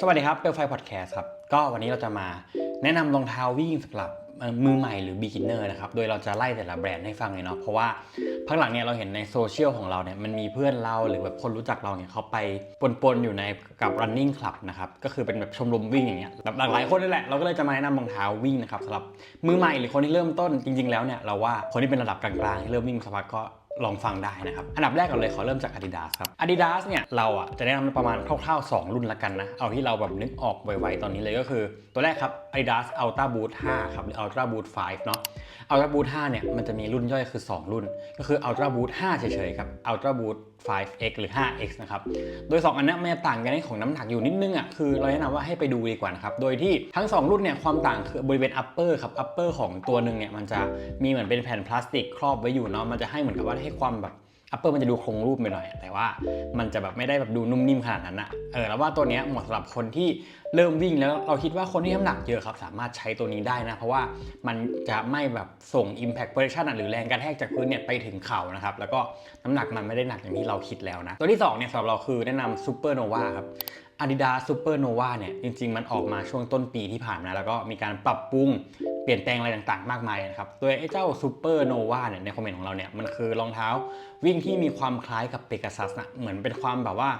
สวัสดีครับเปลไฟพอดแคสต์ครับ ก็วันนี้เราจะมาแนะนำรองเท้าวิ่งสำหรับมือใหม่หรือ beginner นะครับ โดยเราจะไล่แต่ละแบรนด์ให้ฟังเลยเนาะ เพราะว่าพักหลังเนี่ยเราเห็นในโซเชียลของเราเนี่ยมันมีเพื่อนเราหรือแบบคนรู้จักเราเนี่ยเขาไปปนๆอยู่ในกับ running club นะครับ ก็คือเป็นแบบชมรมวิ่งอย่างเงี้ยแบบหลากหลายคนนี่แหละ เราก็เลยจะมาแนะนำรองเท้าวิ่งนะครับสำหรับมือใหม่หรือคนที่เริ่มต้นจริง ๆ แล้วเนี่ยเราว่าคนที่เป็นระดับกลางๆที่เริ่มวิ่งสักพักก็ ลองฟังได้นะครับ อันดับแรกก่อนเลยขอเริ่มจาก Adidas ครับ Adidas เนี่ยเราอะจะแนะนำประมาณคร่าวๆ 2 รุ่นละกันนะ เอาที่เราแบบนึกออกไวๆตอนนี้เลยก็คือ ตัวแรกครับ Adidas Ultra Boost 5 ครับหรือ Ultra Boost 5 เนาะ Ultra Boost 5 เนี่ยมันจะมีรุ่นย่อยคือ 2 รุ่น ก็คือ Ultra Boost 5 เฉยๆครับ Ultra Boost 5x หรือ 5x นะครับ โดย 2 อันนี้มันจะต่างกันในของน้ำหนักอยู่นิดนึงอะ คือเราแนะนำว่าให้ไปดูดีกว่านะครับ โดยที่ทั้ง 2 รุ่นเนี่ยความต่างคือบริเวณ upper ครับ upper ของตัวหนึ่งเนี่ยมันจะมีเหมือนเป็นแผ่นพลาสติกครอบไว้อยู่เนาะ มันจะให้เหมือนกับว่าให้ความแบบอัปเปอร์มันจะดูโครงรูปไปหน่อย แต่ว่ามันจะแบบไม่ได้แบบดูนุ่มนิ่มขนาดนั้นอะเออแล้วว่าตัวนี้เหมาะสำหรับคนที่เริ่มวิ่งแล้วเราคิดว่าคนที่น้ำหนักเยอะครับ สามารถใช้ตัวนี้ได้นะ เพราะว่ามันจะไม่แบบส่ง Impact Protection หรือแรงกระแทกจากพื้นเนี่ยไปถึงเข่านะครับ แล้วก็น้ำหนักมันไม่ได้หนักอย่างที่เราคิดแล้วนะ ตัวที่สองเนี่ยสำหรับเราคือแนะนำ Super Nova ครับ Adidas Super Nova เนี่ยจริงๆ มันออกมาช่วงต้นปีที่ผ่านมาแล้วก็มีการปรับปรุง เปลี่ยนแปลงอะไรต่างๆ มากมายนะครับ โดยไอ้เจ้า Super Nova เนี่ยในคอมเมนต์ของเราเนี่ยมันคือรองเท้าวิ่งที่มีความคล้ายกับ Pegasus นะเหมือนเป็นความแบบว่า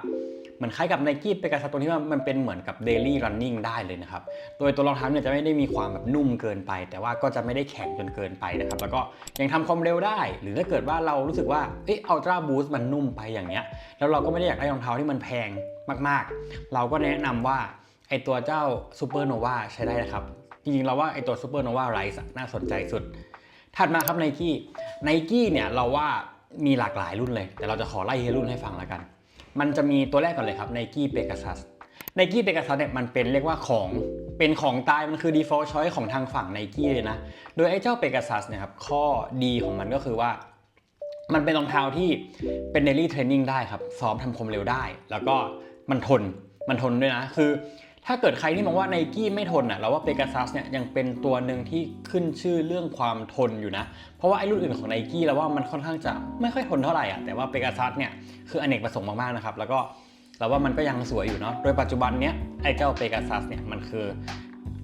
เหมือนคล้ายกับ Nike Pegasus ตรงที่ว่ามันเป็นเหมือนกับ Daily Running ได้เลยนะครับ โดยตัวรองเท้าเนี่ยจะไม่ได้มีความแบบนุ่มเกินไป แต่ว่าก็จะไม่ได้แข็งจนเกินไปนะครับ แล้วก็ยังทำความเร็วได้ หรือถ้าเกิดว่าเรารู้สึกว่าเอ้ย Ultra Boost มันนุ่มไปอย่างเงี้ยแล้วเราก็ไม่ได้อยากได้รองเท้าที่มันแพงมาก ๆ เราก็แนะนำว่าไอตัวเจ้า Super Nova ใช้ได้นะครับ จริงๆเราว่าไอตัว Super Nova Rise อะน่าสนใจสุด ถัดมาครับ Nike Nike เนี่ยเราว่ามีหลากหลายรุ่นเลย แต่เราจะขอไล่รุ่นให้ฟังแล้วกัน มันจะมีตัวแรกก่อนเลยครับ Nike Pegasus Nike Pegasus เนี่ยมันเป็นเรียกว่าของเป็นของตายมันคือ default choice ของทางฝั่ง Nike เลยนะ โดยไอ้เจ้า Pegasus เนี่ยครับข้อดีของมันก็คือว่ามันเป็นรองเท้าที่เป็น daily training ได้ครับ ซ้อมทำความเร็วได้ แล้วก็มันทน มันทนด้วยนะ คือ ถ้าเกิดใครที่มองว่า n i กี้ไม่ทนอะเราว่า Pegasus เนี่ยยังเป็นตัวหนึ่งที่ขึ้นชื่อเรื่องความทนอยู่นะ เพราะว่าไอ้รุ่นอื่นของ n i กี้เราว่ามันค่อนข้างจะไม่ค่อยทนเท่าไหร่อะแต่ว่า Pegasus เนี่ยคืออเนกประสงค์มากๆนะครับแล้วก็เราว่ามันก็ยังสวยอยู่เนาะโดยปัจจุบันเนี้ยไอ้เจ้า Pegasus เนี่ยมันคือ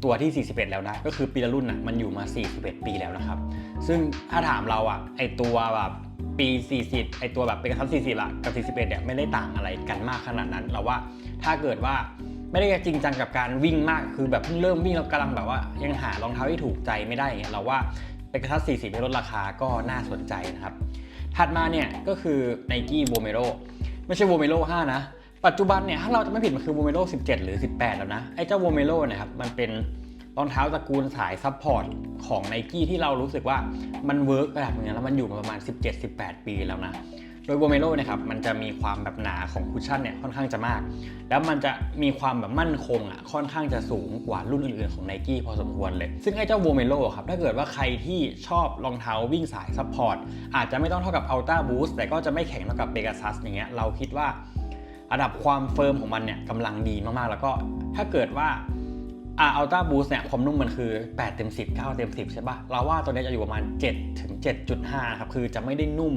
ตัวที่ 41 แล้วนะ ก็คือปีละรุ่นน่ะมันอยู่มา 41 ปีแล้วนะครับ ซึ่งถ้าถามเราอะไอตัวแบบปี 40 ไอตัวแบบเป็นกระทับ40ละกับ 41 เนี่ยไม่ได้ต่างอะไรกันมากขนาดนั้น เราว่าถ้าเกิดว่า ไม่ได้จริงจังกับการวิ่งมากคือแบบเพิ่งเริ่มวิ่งเรากำลังแบบว่ายังหารองเท้าที่ถูกใจไม่ได้เงี้ยเราว่าเป็นกระทับ40ไม่ลดราคาก็น่าสนใจนะครับ ถัดมาเนี่ยก็คือ Nike v o m e r o ไม่ใช่ v o m e r o 5 นะ ปัจจุบันเนี่ยถ้าเราจะไม่ผิดมันคือ v o m e r o 17 หรือ 18 แล้วนะ ไอ้เจ้า v o m e r o เนี่ยครับมันเป็นรองเท้าตระกูลสายซัพพอร์ตของ n i กี้ที่เรารู้สึกว่ามันเวิร์กระดับนึงแล้วมันอยู่มาประมาณ 17-18 ปีแล้วนะ โดย v o m e r o เนี่ยครับมันจะมีความแบบหนาของคุชชั่นเนี่ยค่อนข้างจะมาก แล้วมันจะมีความแบบมั่นคงอะค่อนข้างจะสูงกว่ารุ่นอื่นๆของ n i กี้พอสมควรเลย ซึ่งไอ้เจ้า v o m e r o ครับถ้าเกิดว่าใครที่ชอบรองเท้าวิ่งสายซัพพอร์ตอาจจะไม่ต้องเท่ากับ Ultra Boost แต่ก็จะไม่แข็งเท่ากับ Pegasus อย่างเงี้ยเราคิดว่าระดับความเฟิร์มของมันเนี่ยกำลังดีมากๆ แล้วก็ถ้าเกิดว่า อ่าอัลต้าบูสเนี่ยความนุ่มมันคือ 8 เต็ม 10 9 เต็ม 10 ใช่ปะเราว่าตัวเนี้ยจะอยู่ประมาณ 7 ถึง 7.5 ครับ คือจะไม่ได้นุ่ม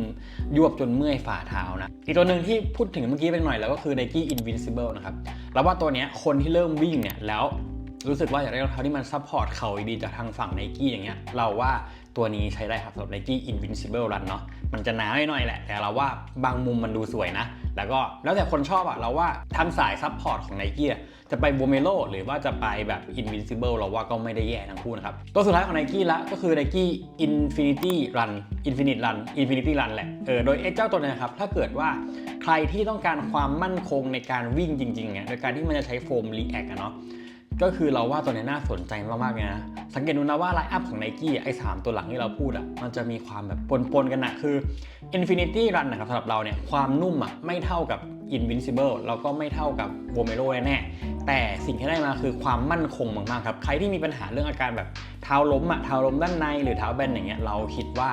ยวบจนเมื่อยฝ่าเท้านะ อีกตัวหนึ่งที่พูดถึงเมื่อกี้ไปหน่อยแล้วก็คือ Nike Invincible นะครับเราว่าตัวเนี้ยคนที่เริ่มวิ่งเนี่ยแล้วรู้สึกว่าอยากได้รองเท้าที่มันซัพพอร์ตเข่าดีจากทางฝั่ง Nike อย่างเงี้ยเราว่า ตัวนี้ใช้ได้ครับสำหรับ Nike Invincible Run เนาะมันจะหนาหน่อยแหละ แต่เราว่าบางมุมมันดูสวยนะ แล้วก็แล้วแต่คนชอบอะเราว่าทางสายซัพพอร์ตของ Nike จะไป v o m e r o หรือว่าจะไปแบบ Invincible เราว่าก็ไม่ได้แย่ทั้งคู่นะครับ ตัวสุดท้ายของ Nike ละก็คือ Nike Infinity Run Infinite Run Infinity Run แหละเออโดยไอ้เจ้าตัวเนี้นครับถ้าเกิดว่าใครที่ต้องการความมั่นคงในการวิ่งจริงๆเนี่ยโดยการที่มันจะใช้โฟม React อะเนาะ ก็คือเราว่าตัวนี้น่าสนใจมากๆเลยนะ สังเกตดูนะว่าไลน์อัพของ n i กี้ไอ้สามตัวหลังที่เราพูดอะมันจะมีความแบบปนๆกันนะคือ Infinity Run นะครับสำหรับเราเนี่ยความนุ่มอะไม่เท่ากับ Invincible แล้วก็ไม่เท่ากับ v o m e r o แน่แต่สิ่งที่ได้มาคือความมั่นคงมากๆครับ ใครที่มีปัญหาเรื่องอาการแบบเท้าล้มอะเท้าล้มด้านในหรือเท้าแบนอย่างเงี้ยเราคิดว่า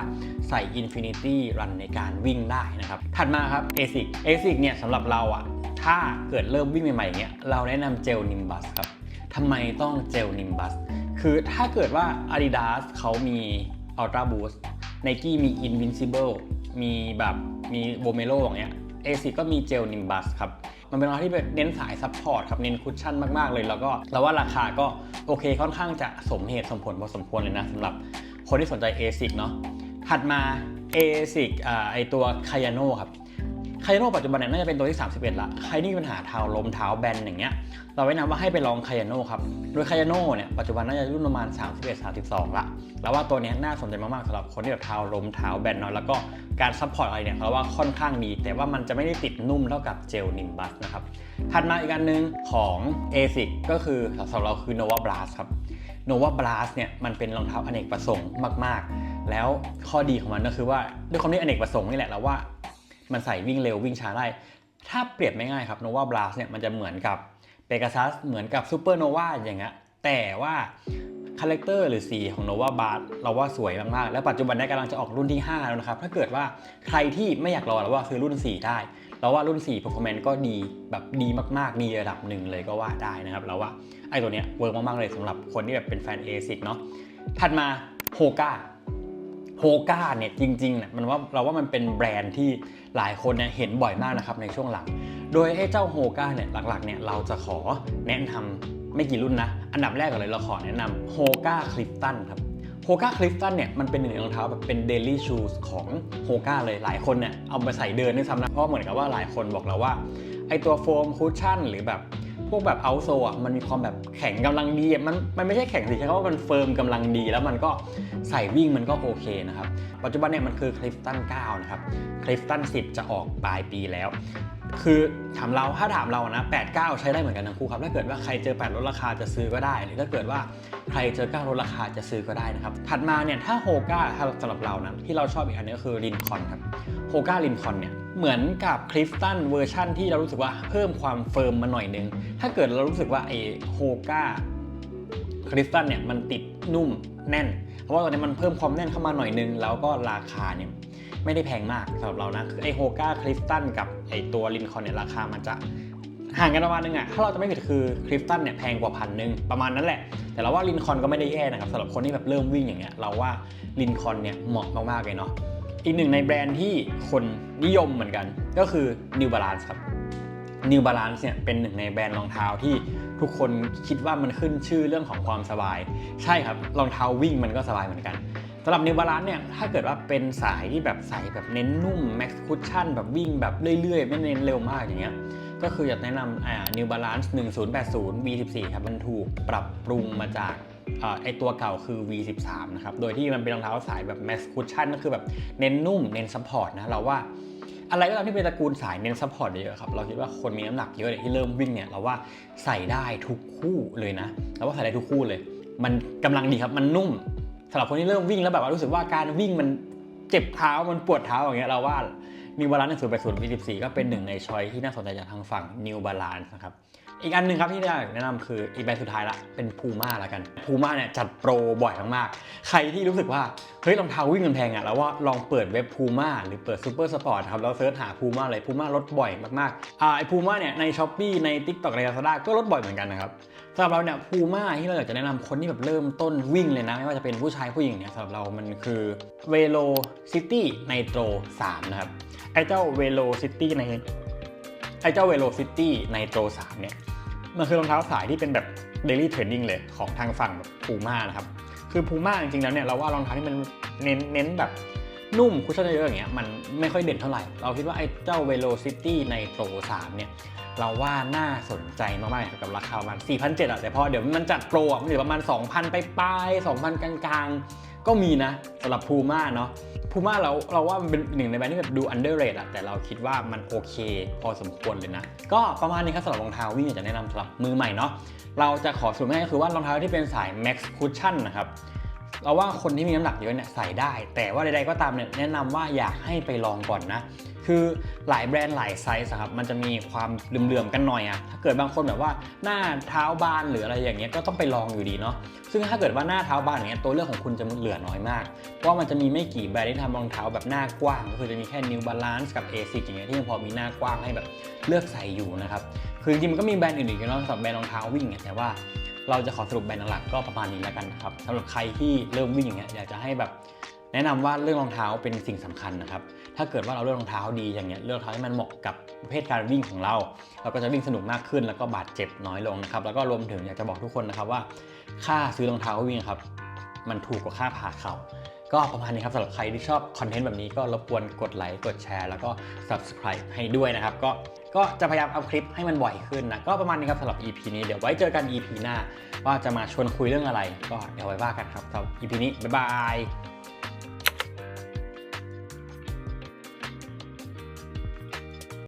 ใส่ Infinity Run ในการวิ่งได้นะครับถัดมาครับ ASIC ASIC เนี่ยสำหรับเราอะถ้าเกิดเริ่มวิ่งใหม่ๆอย่างเงี้ยเราแนะนำเจล Nimbus ครับ ทำไมต้องเจล Nimbus คือถ้าเกิดว่า Adidas เขามี Ultra Boost Nike มี Invincible มีแบบมี v o m e r o อย่างเงี้ย ASIC ก็มีเจล Nimbus ครับ มันเป็นรองเท้าที่เน้นสายซัพพอร์ตครับ เน้นคุชชั่นมาก ๆ เลย แล้วก็เราว่าราคาก็โอเคค่อนข้างจะสมเหตุสมผลพอสมควรเลยนะสำหรับคนที่สนใจ ASIC เนาะถัดมา ASIC อ่าไอตัว Kayano ครับ คาโน่ปัจจุบันเนี่ยน่าจะเป็นตัวที่ 31 ละใครที่มีปัญหาเท้าล้มเท้าแบนอย่างเงี้ยเราแนะนำว่าให้ไปลองคาโน่ครับโดยคาโน่เนี่ยปัจจุบันน่าจะรุ่นประมาณ 31 32 ละแล้วว่าตัวนี้น่าสนใจมากๆสำหรับคนที่แบบเท้าล้มเท้าแบนเนาะแล้วก็การซัพพอร์ตอะไรเนี่ยเราว่าค่อนข้างดี แต่ว่ามันจะไม่ได้ติดนุ่มเท่ากับเจลนิมบัสนะครับถัดมาอีกอันหนึงของ ASIC ก็คือสำหรับเราคือ Nova Blast ครับ Nova Blast เนี่ยมันเป็นรองเท้าอเนกประสงค์มาก ๆ แล้วข้อดีของมันก็คือว่าด้วยความที่อเนกประสงค์นี่แหละเราว่า มันใส่วิ่งเร็ววิ่งช้าได้ ถ้าเปรียบไม่ง่ายครับ Nova Blast เนี่ยมันจะเหมือนกับ Pegasus เหมือนกับ Super Nova อย่างเงี้ยแต่ว่าคาแรคเตอร์หรือสีของ Nova Blast เราว่าสวยมาก ๆ และปัจจุบันนี้กำลังจะออกรุ่นที่ 5 แล้วนะครับ ถ้าเกิดว่าใครที่ไม่อยากรอเราว่าคือรุ่น 4 ได้ เราว่ารุ่น 4 performance ก็ดีแบบดีมากๆ ดีระดับหนึ่งเลยก็ว่าได้นะครับ เราว่าไอ้ตัวเนี้ยเวิร์กมาก ๆ เลยสำหรับคนที่แบบเป็นแฟน ASIC เนาะถัดมา Hoka โฮก้าเนี่ยจริงๆเนี่ยมันว่าเราว่ามันเป็นแบรนด์ที่หลายคนเนี่ยเห็นบ่อยมากนะครับในช่วงหลัง โดยไอ้เจ้าโฮก้าเนี่ยหลักๆเนี่ยเราจะขอแนะนำไม่กี่รุ่นนะ อันดับแรกก่อนเลยเราขอแนะนำโฮก้าคลิฟตันครับโฮก้าคลิฟตันเนี่ยมันเป็นหนึ่งในรองเท้าแบบเป็นเดลี่ชูสของโฮก้าเลยหลายคนเนี่ยเอามาใส่เดินด้วยซ้ำนะเพราะเหมือนกับว่าหลายคนบอกเราว่าไอตัวโฟมคุชชั่นหรือแบบ พวกแบบเอาโซอะมันมีความแบบแข็งกำลังดีมันมันไม่ใช่แข็งสิใช้คำว่ามันเฟิร์มกำลังดี แล้วมันก็ใส่วิ่งมันก็โอเคนะครับ ปัจจุบันเนี่ยมันคือคลิฟตัน9นะครับคลิฟตัน10 จะออกปลายปีแล้ว คือถามเราถ้าถามเรานะ8 9 ใช้ได้เหมือนกันทั้งคู่ครับถ้าเกิดว่าใครเจอ 8 ลดราคาจะซื้อก็ได้ หรือถ้าเกิดว่าใครเจอ 9 ลดราคาจะซื้อก็ได้นะครับ ถัดมาเนี่ยถ้าโฮก้าสำหรับเรานะที่เราชอบอีกอันนึงก็คือลินคอนครับโฮก้าลินคอนเนี่ยเหมือนกับคลิฟตันเวอร์ชั่นที่เรารู้สึกว่าเพิ่มความเฟิร์มมาหน่อยนึง ถ้าเกิดเรารู้สึกว่าไอโฮก้าคริสตัลเนี่ยมันติดนุ่มแน่น เพราะว่าตอนนี้มันเพิ่มความแน่นเข้ามาหน่อยนึง แล้วก็ราคาเนี่ย ไม่ได้แพงมากสำหรับเรานะคือไอโฮก้าคริสตัลกับไอตัวลินคอนเนี่ยราคามันจะห่างกันประมาณนึงอะถ้าเราจะไม่ผิดคือคริสตัลเนี่ยแพงกว่าพันหนึ่งประมาณนั้นแหละ แต่เราว่าลินคอนก็ไม่ได้แย่นะครับสำหรับคนที่แบบเริ่มวิ่งอย่างเงี้ยเราว่าลินคอนเนี่ยเหมาะมากๆเลยเนาะอีกหนึ่งในแบรนด์ที่คนนิยมเหมือนกัน ก็คือ New Balance ครับ New Balance เนี่ยเป็นหนึ่งในแบรนด์รองเท้าที่ทุกคนคิดว่ามันขึ้นชื่อเรื่องของความสบาย ใช่ครับรองเท้าวิ่งมันก็สบายเหมือนกันำหรับ New Balance เนี่ยถ้าเกิดว่าเป็นสายที่แบบใส่แบบเน้นนุ่ม Max Cushion แบบวิ่งแบบเรื่อยๆ ไม่เน้นเร็วมากอย่างเงี้ยก็คืออยากแนะนำอ่า New Balance 1080 V14 ครับมันถูกปรับปรุงมาจากอไอตัวเก่าคือ V13 นะครับ โดยที่มันเป็นรองเท้าสายแบบ Max Cushion ก็คือแบบเน้นนุ่ม เน้นซัพพอร์ตนะ เราว่าอะไรก็ตามที่เป็นตระกูลสายเน้นซัพพอร์ตเยอะๆครับ เราคิดว่าคนมีน้ำหนักเยอะที่เริ่มวิ่งเนี่ยเราว่าใส่ได้ทุกคู่เลยนะเราว่าใส่ได้ทุกคู่เลย มันกำลังดีครับ มันนุ่ม สำหรับคนที่เริ่มวิ่งแล้วแบบว่ารู้สึกว่าการวิ่งมันเจ็บเท้ามันปวดเท้าอย่างเงี้ยเราว่า New Balance 1 0 8 0 V14 ก็เป็นหนึ่งในช้อยที่น่าสนใจจากทางฝั่ง New Balance นะครับ อีกอันหนึ่งครับที่อยากแนะนำคืออีกแบรนด์สุดท้ายละเป็น Puma ละกัน Puma เนี่ยจัดโปรบ่อยมากๆ ใครที่รู้สึกว่าเฮ้ยรองเท้าวิ่งมันแพงอะแล้วว่าลองเปิดเว็บ Puma หรือเปิด Super Sport ครับแล้วเซิร์ชหา Puma เลย Puma ลดบ่อยมากๆอ่าไอ Puma เนี่ยใน Shopee ใน TikTok ใน Lazada ก็ลดบ่อยเหมือนกันนะครับสำหรับเราเนี่ย Puma ที่เราอยากจะแนะนำคนที่แบบเริ่มต้นวิ่งเลยนะ ไม่ว่าจะเป็นผู้ชายผู้หญิงเนี่ยสำหรับเรามันคือ Velocity Nitro 3นะครับไอเจ้า Velocity ใน ไอ้เจ้า Velocity Nitro 3 เนี่ย มันคือรองเท้าสายที่เป็นแบบ daily training เลยของทางฝั่งพูม่านะครับ คือพูม่าจริงๆแล้วเนี่ยเราว่ารองเท้าที่มันเน้นเน้นแบบนุ่มคุชชั่นเยอะอย่างเงี้ยมันไม่ค่อยเด่นเท่าไหร่ เราคิดว่าไอ้เจ้า Velocity Nitro 3 เนี่ย เราว่าน่าสนใจมากๆกับราคาประมาณ4,700อะแต่พอเดี๋ยวมันจัดโปรอะมันอยู่ประมาณ 2,000 ไปปลาย2,000 กลางๆ ก็มีนะสำหรับพูม่าเนาะพูม่าเราเราว่ามันเป็นหนึ่งในแบรนด์ที่แบบดู underrate อะแต่เราคิดว่ามันโอเค พอสมควรเลยนะ ก็ประมาณนี้ครับสำหรับรองเท้าวิ่งอยากจะแนะนำสำหรับมือใหม่เนาะเราจะขอสรุปง่ายก็คือว่ารองเท้าที่เป็นสาย max cushion นะครับ เราว่าคนที่มีน้ำหนักเยอะเนี่ยใส่ได้ แต่ว่าใดๆก็ตามเนี่ยแนะนำว่าอยากให้ไปลองก่อนนะ คือหลายแบรนด์หลายไซส์ครับมันจะมีความเหลื่อมๆกันหน่อยอะถ้าเกิดบางคนแบบว่าหน้าเท้าบานหรืออะไรอย่างเงี้ยก็ต้องไปลองอยู่ดีเนาะซึ่งถ้าเกิดว่าหน้าเท้าบานอย่างเงี้ยตัวเลือกของคุณจะเหลือน้อยมากเพราะมันจะมีไม่กี่แบรนด์ที่ทำรองเท้าแบบหน้ากว้าง ก็คือจะมีแค่ New Balance กับ ASIC อย่างเงี้ยที่ยังพอมีหน้ากว้างให้แบบเลือกใส่อยู่นะครับคือจริงมันก็มีแบรนด์อื่นๆเนาะสำหรับแบรนด์รองเท้าวิ่งแต่ว่า เราจะขอสรุปแบรนด์หลักก็ประมาณนี้แล้วกันนะครับสำหรับใครที่เริ่มวิ่งอย่างเงี้ยอยากจะให้แบบแนะนำว่าเรื่องรองเท้าเป็นสิ่งสำคัญนะครับ ถ้าเกิดว่าเราเลือกรองเท้าดีอย่างเงี้ยเลือกรองเท้าที่มันเหมาะกับประเภทการวิ่งของเรา เราก็จะวิ่งสนุกมากขึ้นแล้วก็บาดเจ็บน้อยลงนะครับ แล้วก็รวมถึงอยากจะบอกทุกคนนะครับว่า ค่าซื้อรองเท้าวิ่งครับ มันถูกกว่าค่าผ่าเข่า ก็ประมาณนี้ครับสำหรับใครที่ชอบคอนเทนต์แบบนี้ก็รบกวนกดไลค์กดแชร์ แล้วก็ subscribe ให้ด้วยนะครับ ก็ก็จะพยายามเอาคลิปให้มันบ่อยขึ้นนะ ก็ประมาณนี้ครับสำหรับ EP นี้เดี๋ยวไว้เจอกัน EP หน้า ว่าจะมาชวนคุยเรื่องอะไร ก็เดี๋ยวไว้ว่ากันครับสำหรับ EP นี้บ๊ายบาย